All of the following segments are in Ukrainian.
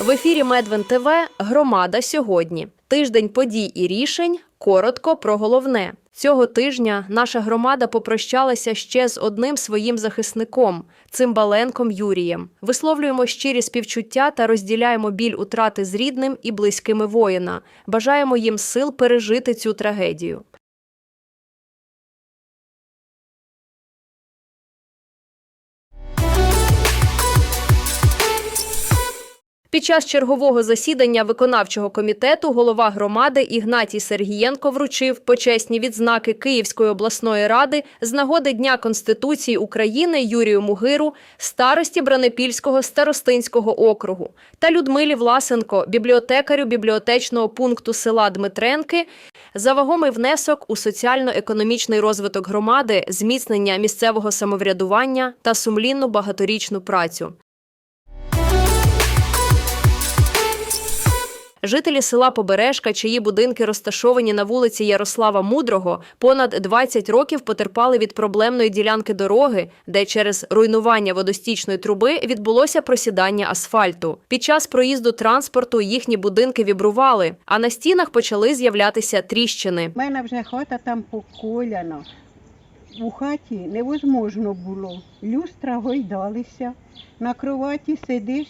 В ефірі Медвен ТВ Громада сьогодні. Тиждень подій і рішень. Коротко про головне. Цього тижня наша громада попрощалася ще з одним своїм захисником Цимбаленком Юрієм. Висловлюємо щирі співчуття та розділяємо біль утрати з рідним і близькими воїна. Бажаємо їм сил пережити цю трагедію. Під час чергового засідання виконавчого комітету голова громади Ігнатій Сергієнко вручив почесні відзнаки Київської обласної ради з нагоди Дня Конституції України Юрію Мугиру, старості Бранепільського старостинського округу та Людмилі Власенко, бібліотекарю бібліотечного пункту села Дмитренки, за вагомий внесок у соціально-економічний розвиток громади, зміцнення місцевого самоврядування та сумлінну багаторічну працю. Жителі села Побережка, чиї будинки розташовані на вулиці Ярослава Мудрого, понад 20 років потерпали від проблемної ділянки дороги, де через руйнування водостічної труби відбулося просідання асфальту. Під час проїзду транспорту їхні будинки вібрували, а на стінах почали з'являтися тріщини. У мене вже хата там поколяна. У хаті невозможно було. Люстра гойдалися. На кроваті сидиш,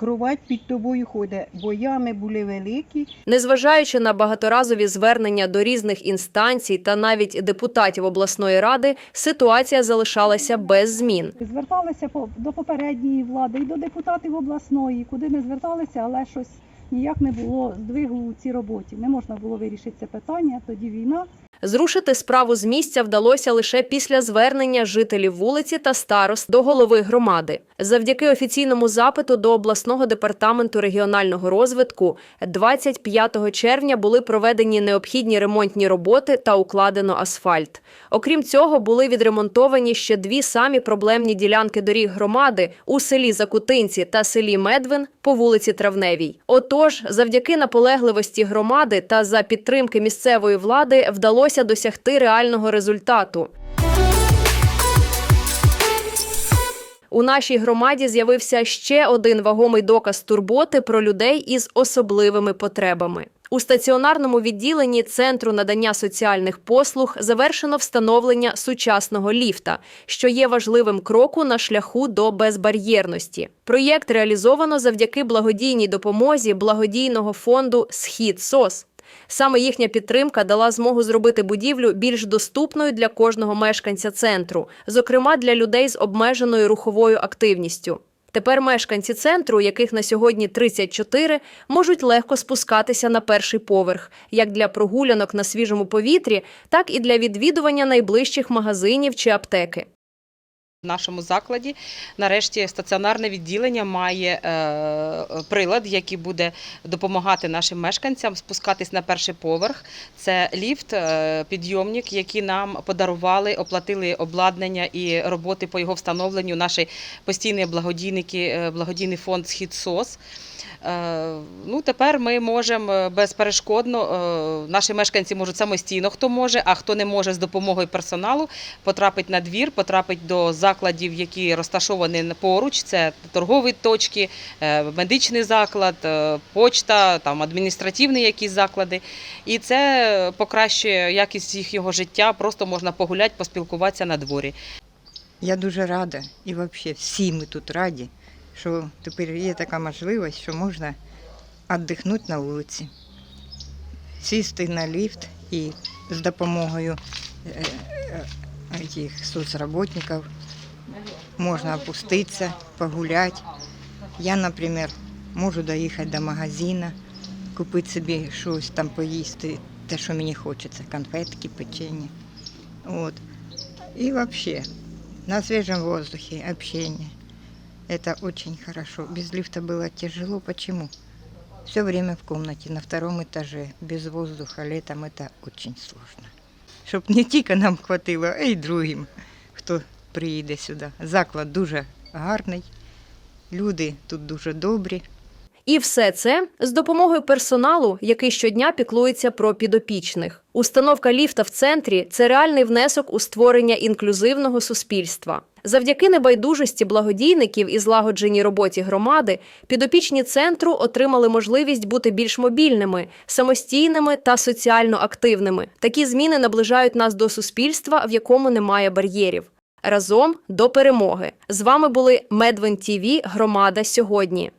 кровать під тобою ходить, бо ями були великі. Незважаючи на багаторазові звернення до різних інстанцій та навіть депутатів обласної ради, ситуація залишалася без змін. Зверталися до попередньої влади і до депутатів обласної, куди не зверталися, але щось ніяк не було здвигу у цій роботі. Не можна було вирішити це питання. Тоді війна. Зрушити справу з місця вдалося лише після звернення жителів вулиці та старост до голови громади. Завдяки офіційному запиту до обласного департаменту регіонального розвитку 25 червня були проведені необхідні ремонтні роботи та укладено асфальт. Окрім цього, були відремонтовані ще дві самі проблемні ділянки доріг громади у селі Закутинці та селі Медвин по вулиці Травневій. Отож, завдяки наполегливості громади та за підтримки місцевої влади вдалося досягти реального результату. У нашій громаді з'явився ще один вагомий доказ турботи про людей із особливими потребами. У стаціонарному відділенні Центру надання соціальних послуг завершено встановлення сучасного ліфта, що є важливим кроком на шляху до безбар'єрності. Проєкт реалізовано завдяки благодійній допомозі благодійного фонду Схід СОС. Саме їхня підтримка дала змогу зробити будівлю більш доступною для кожного мешканця центру, зокрема для людей з обмеженою руховою активністю. Тепер мешканці центру, яких на сьогодні 34, можуть легко спускатися на перший поверх, як для прогулянок на свіжому повітрі, так і для відвідування найближчих магазинів чи аптеки. В нашому закладі нарешті стаціонарне відділення має е, прилад, який буде допомагати нашим мешканцям спускатись на перший поверх. Це ліфт, е, підйомник, який нам подарували, оплатили обладнання і роботи по його встановленню. Наші постійні благодійники, е, благодійний фонд Схід СОС. Е, Ну, тепер ми можемо безперешкодно, наші мешканці можуть самостійно, хто може, а хто не може з допомогою персоналу, потрапить на двір, потрапить до закладів, які розташовані поруч. Це торгові точки, е, медичний заклад, е, почта, там адміністративні якісь заклади. І це покращує якість їх його життя. Просто можна погуляти, поспілкуватися на дворі. Я дуже рада і взагалі всі ми тут раді, що тепер є така можливість, що можна віддихнути на вулиці, сісти на ліфт і з допомогою е, цих соцработників можна опуститися, погуляти. Я, наприклад, можу доїхати до магазину, купити собі щось там поїсти, те, що мені хочеться, конфетки, печення. От. І взагалі, на свежем воздухе, общение. Это очень хорошо. Без лифта было тяжело. Почему? Все время в комнате, на втором этаже, без воздуха летом это очень сложно. Щоб не тільки нам хватило, а й другим, хто приїде сюди. Заклад дуже гарний, люди тут дуже добрі. І все це з допомогою персоналу, який щодня піклується про підопічних. Установка ліфта в центрі це реальний внесок у створення інклюзивного суспільства. Завдяки небайдужості благодійників і злагодженій роботі громади підопічні центру отримали можливість бути більш мобільними, самостійними та соціально активними. Такі зміни наближають нас до суспільства, в якому немає бар'єрів разом до перемоги. З вами були Медвен ТІВІ Громада сьогодні.